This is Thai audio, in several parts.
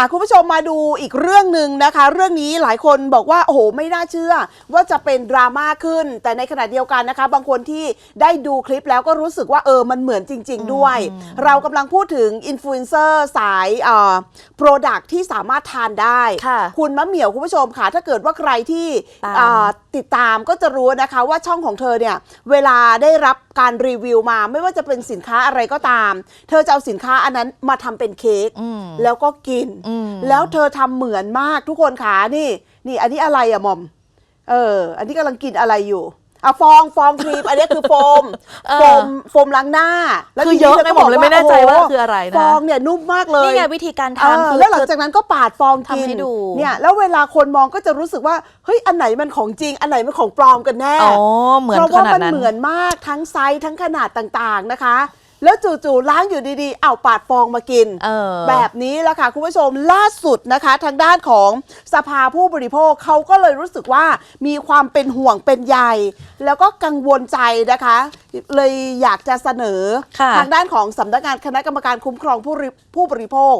อะคุณผู้ชมมาดูอีกเรื่องหนึ่งนะคะ เรื่องนี้หลายคนบอกว่าโอ้โหไม่น่าเชื่อ ว่าจะเป็นดราม่าขึ้น แต่ในขณะเดียวกันนะคะ บางคนที่ได้ดูคลิปแล้วก็รู้สึกว่าเออมันเหมือนจริง ๆ ด้วย เรากำลังพูดถึงอินฟลูเอนเซอร์สายเอ่อโปรดักที่สามารถทานได้ ค่ะคุณมะเหมี่ยวคุณผู้ชมค่ะ ถ้าเกิดว่าใครที่ตาม อ่าติดตามก็จะรู้นะคะว่าช่องของเธอเนี่ยเวลาได้รับการรีวิวมา ไม่ว่าจะเป็นสินค้าอะไรก็ตาม เธอจะเอาสินค้าอันนั้นมาทำเป็นเค้กอืมแล้วก็กินอืมแล้วเธอทำเหมือนมากทุกคนขานี่ นี่อันนี้อะไรอะหมอม เออ อันนี้กำลังกินอะไรอยู่ อะฟองฟองครีมอันนี้คือโฟมเออ โฟมโฟมล้างหน้าแล้วคือทีเยอะธนะก็ผมเลยไม่แน่ใจว่าโโหคืออะไรนะ ฟองเนี่ยนุ่มมากเลยนี่ไงวิธีการเออทำคือ แล้วหลังจากนั้นก็ปาดฟองกินทำให้ดู เนี่ยแล้วเวลาคนมองก็จะรู้สึกว่าเฮ้ยอันไหนมันของจริง อันไหนมันของปลอมกันแน่ อ๋อเหมือนเพราะขว่านาดมันนั้น เหมือนมากทั้งไซส์ทั้งขนาดต่างๆนะคะ แล้วจู่ๆล้างอยู่ดีๆเอาปาดฟองมากิน เออ แบบนี้แหละค่ะคุณผู้ชมล่าสุดนะคะ ทางด้านของสภาผู้บริโภคเขาก็เลยรู้สึกว่ามีความเป็นห่วงเป็นใยแล้วก็กังวลใจนะคะ เลยอยากจะเสนอ ค่ะ ทางด้านของสำนักงานคณะกรรมการคุ้มครองผู้ริผู้บริโภค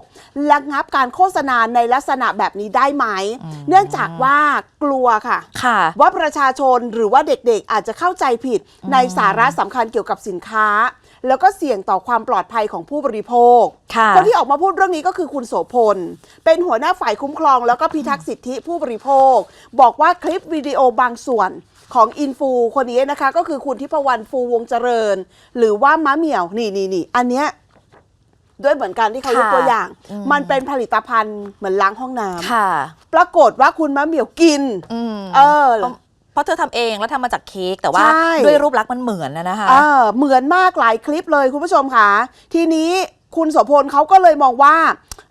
ระงับการโฆษณาในลักษณะแบบนี้ได้ไหม เนื่องจากว่ากลัวค่ะ ค่ะ ว่าประชาชนหรือว่าเด็กๆอาจจะเข้าใจผิดในสาระสำคัญเกี่ยวกับสินค้า แล้วก็เสี่ยงต่อความปลอดภัยของผู้บริโภคค่ะคนที่ออกมาพูดเรื่องนี้ก็คือคุณโสพล เป็นหัวหน้าฝ่ายคุ้มครอง แล้วก็พิทักษ์สิทธิผู้บริโภค บอกว่าคลิปวิดีโอบางส่วนของอินฟูคนนี้นะคะ ก็คือคุณทิพวรรณฟูวงเจริญ หรือว่ามะเหมี่ยวนี่นี่นี่อันเนี้ยด้วยเหมือนกันที่เขายกค่ะตัวอย่างอืมมันเป็นผลิตภัณฑ์เหมือนล้างห้องน้ำค่ะปรากฏว่าคุณมะเหมี่ยวกินอืมเออ เพราะเธอทำเองแล้วทำมาจากเค้กแต่ว่าใช่ ด้วยรูปลักษณ์มันเหมือนนะนะคะ เออเหมือนมากหลายคลิปเลยคุณผู้ชมค่ะ ทีนี้คุณโสพลเขาก็เลยมองว่า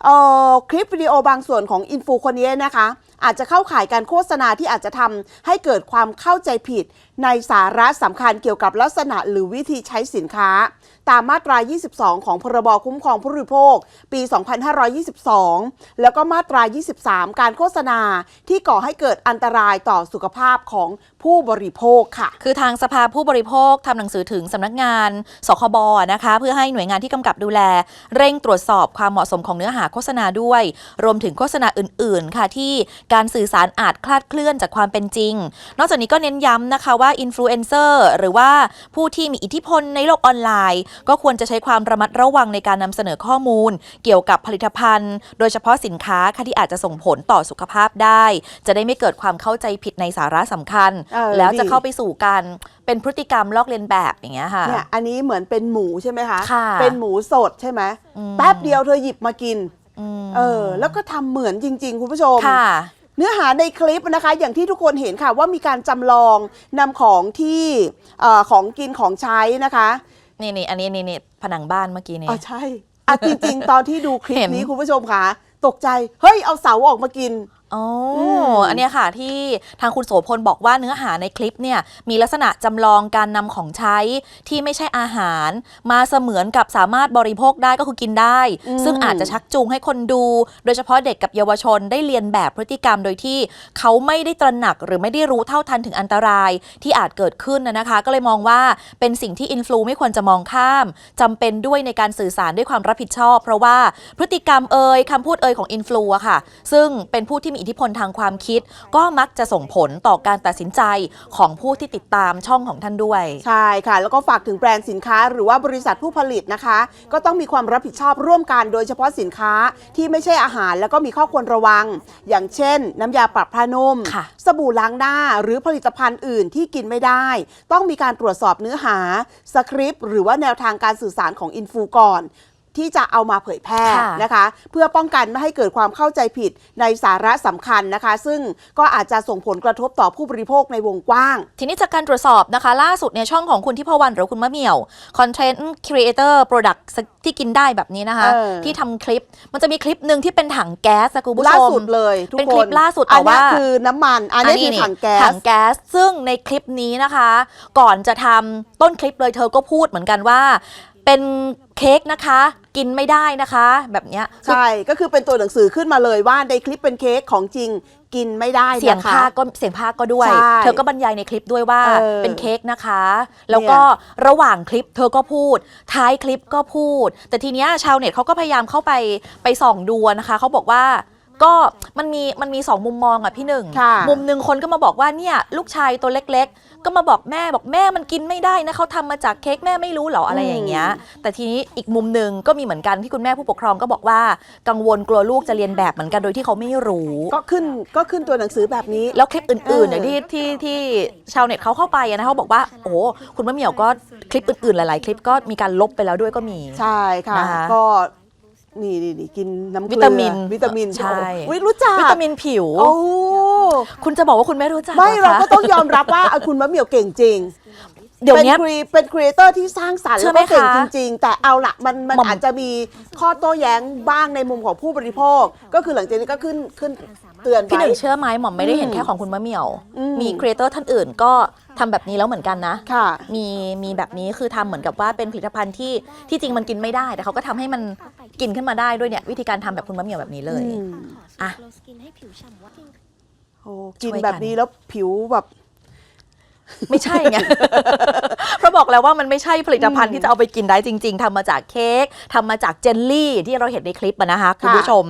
เอ่อคลิปวิดีโอบางส่วนของอินฟูคนนี้นะคะ อาจจะเข้าข่ายการโฆษณาที่อาจจะทำให้เกิดความเข้าใจผิด ในสาระสำคัญเกี่ยวกับลักษณะหรือวิธีใช้สินค้า ตามมาตรา 22 ของพรบคุ้มครองผู้บริโภค ปี 2522 แล้วก็มาตรา 23 การโฆษณาที่ก่อให้เกิดอันตรายต่อสุขภาพของผู้บริโภคค่ะ คือทางสภาผู้บริโภคทำหนังสือถึงสำนักงานสคบนะคะ เพื่อให้หน่วยงานที่กำกับดูแล เร่งตรวจสอบความเหมาะสมของเนื้อหาโฆษณาด้วย รวมถึงโฆษณาอื่น ๆ ค่ะที่การสื่อสารอาจคลาดเคลื่อนจากความเป็นจริง นอกจากนี้ก็เน้นย้ำนะคะว่าอินฟลูเอนเซอร์หรือว่าผู้ที่มีอิทธิพลในโลกออนไลน์ ก็ควรจะใช้ความระมัดระวังในการนำเสนอข้อมูล เกี่ยวกับผลิตภัณฑ์ โดยเฉพาะสินค้าค่ะที่อาจจะส่งผลต่อสุขภาพได้ จะได้ไม่เกิดความเข้าใจผิดในสาระสำคัญเออแล้วจะดีเข้าไปสู่การเป็นพฤติกรรมลอกเลียนแบบอย่างเงี้ยค่ะเนี่ยอันนี้เหมือนเป็นหมูใช่ไหมคะค่ะเป็นหมูสดใช่ไหมอืมแป๊บเดียวเธอหยิบมากินอืมเออ แล้วก็ทำเหมือนจริง ๆ คุณผู้ชมค่ะ เนื้อหาในคลิปนะคะ อย่างที่ทุกคนเห็นค่ะว่ามีการจำลองนำของที่เอ่อของกินของใช้นะคะนี่นี่อันนี้นี่นี่ผนังบ้านเมื่อกี้นี่ อ๋อใช่อะจริงๆ ตอนที่ดูคลิปเห็น นี้คุณผู้ชมค่ะ ตกใจ เฮ้ยเอาเสาออกมากิน อ๋ออมอันเนี้ยค่ะที่ทางคุณโสพลบอกว่าเนื้อหาในคลิปเนี่ยมีลักษณะจำลองการนำของใช้ที่ไม่ใช่อาหาร มาเสมือนกับสามารถบริโภคได้ก็คือกินได้ ซึ่งอาจจะชักจูงให้คนดู โดยเฉพาะเด็กกับเยาวชนได้เรียนแบบพฤติกรรมโดยที่เขาไม่ได้ตระหนักหรือไม่ได้รู้เท่าทันถึงอันตรายที่อาจเกิดขึ้นนะนะคะ ก็เลยมองว่าเป็นสิ่งที่อินฟลูไม่ควรจะมองข้ามจำเป็นด้วยในการสื่อสารด้วยความรับผิดชอบ เพราะว่าพฤติกรรมเอ่ยคำพูดเอ่ยของอินฟลูอะค่ะ ซึ่งเป็นผู้ที่มีอิทธิพลทางความคิด ก็มักจะส่งผลต่อการตัดสินใจของผู้ที่ติดตามช่องของท่านด้วย ใช่ค่ะ แล้วก็ฝากถึงแบรนด์สินค้า หรือว่าบริษัทผู้ผลิตนะคะ ก็ต้องมีความรับผิดชอบร่วมกันโดยเฉพาะสินค้าที่ไม่ใช่อาหารแล้วก็มีข้อควรระวัง อย่างเช่น น้ำยาปรับผ้านุ่ม ค่ะสบู่ล้างหน้าหรือผลิตภัณฑ์อื่นที่กินไม่ได้ ต้องมีการตรวจสอบเนื้อหาสคริปต์หรือว่าแนวทางการสื่อสารของอินฟูก่อน ที่จะเอามาเผยแพร่ค่ะนะคะ เพื่อป้องกันไม่ให้เกิดความเข้าใจผิดในสาระสำคัญนะคะ ซึ่งก็อาจจะส่งผลกระทบต่อผู้บริโภคในวงกว้าง ทีนี้จากการตรวจสอบนะคะ ล่าสุดเนี่ยช่องของคุณทิพวรรณหรือคุณมะเหมี่ยว Content Creator Product ที่กินได้แบบนี้นะคะเออที่ทำคลิปมันจะมีคลิปหนึ่งที่เป็นถังแก๊สอะคุณผู้ชมล่าสุดเลยทุกคนเป็นคลิปล่าสุดอันแต่นี้ว่าคือน้ำมันอันนี้คือถังแก๊ถัสงแก๊สซึ่งในคลิปนี้นะคะ ก่อนจะทำต้นคลิปเลยเธอก็พูดเหมือนกันว่า เเป็นเค้กนะคะ กินไม่ได้นะคะ แบบเนี้ยคือใช่ก็คือเป็นตัวหนังสือขึ้นมาเลยว่าในคลิปเป็นเค้กของจริงกินไม่ได้เสียงนะคะภาคก็เสียงภาคก็ด้วย ใช่เธอก็บรรยายในคลิปด้วยว่าเออเป็นเค้กนะคะ แล้วก็ระหว่างคลิปเธอก็พูด ท้ายคลิปก็พูด แต่ทีเนี้ยชาวเน็ตเขาก็พยายามเข้าไปไปส่องดูนะคะเขาบอกว่า ก็มันมีมันมีสองมุมมองอะพี่หนึ่ง ค่ะ มุมหนึ่งคนก็มาบอกว่าเนี่ยลูกชายตัวเล็ก ๆ ก็มาบอกแม่บอกแม่มันกินไม่ได้นะเขาทำมาจากเค้กแม่ไม่รู้เหรออะไรอย่างเงี้ย แต่ทีนี้อีกมุมหนึ่งก็มีเหมือนกันที่คุณแม่ผู้ปกครองก็บอกว่ากังวลกลัวลูกจะเรียนแบบเหมือนกันโดยที่เขาไม่รู้ ก็ขึ้นก็ขึ้นตัวหนังสือแบบนี้ แล้วคลิปอื่นๆเนี่ยเออที่ที่ที่ชาวเน็ตเขาเข้าไปอะนะเขาบอกว่าโอ้โหคุณมะเหมี่ยวก็คลิปอื่นๆหลาย ๆ คลิปก็มีการลบไปแล้วด้วยก็มี ใช่ค่ะ นะคะก็ นี่นี่นี่กินน้ำเกลือวิตามินวิตามินใช่ วิรู้จักวิตามินผิว โอ้คุณจะบอกว่าคุณไม่รู้จักไม่หอเราคะก็ต้องยอมรับว่าคุณมะเหมี่ยวเก่งจริงเดี๋ยวเนี้ยเป็นครีเป็นครีเอเตอร์ที่สร้างสรรค์เชื่แล้อวไหมก็เก่งคะจริง ๆ แต่เอาละมันมันหม่อม อาจจะมีข้อโต้แย้งบ้างในมุมของผู้บริโภค ก็คือหลังจากนี้ก็ขึ้นขึ้นเตือนพี่หไว้ นึ่งเชื่อไหมหม่อมไม่ได้เห็นอืมแค่ของคุณมะเหมี่ยว อืม มีครีเอเตอร์ท่านอื่นก็ทำแบบนี้แล้วเหมือนกันนะ ค่ะ มีมีแบบนี้คือทำเหมือนกับว่าเป็นผลิตภัณฑ์ที่ที่จริงมันกินไม่ได้ แต่เขาก็ทำให้มัน กินขึ้นมาได้ด้วยเนี่ยวิธีการทำแบบคุณมะเหมี่ยวแบบนี้เลย อืม อะ โอ้กินช่วยกัน แบบนี้แล้วผิวแบบ ไม่ใช่ไง เพราะบอกแล้วว่ามันไม่ใช่ผลิตภัณฑ์ที่จะเอาไปกินได้จริง ๆทำมาจากเค้กทำมาจากเจลลี่ที่เราเห็นในคลิปอะนะคะคุณผู้ชม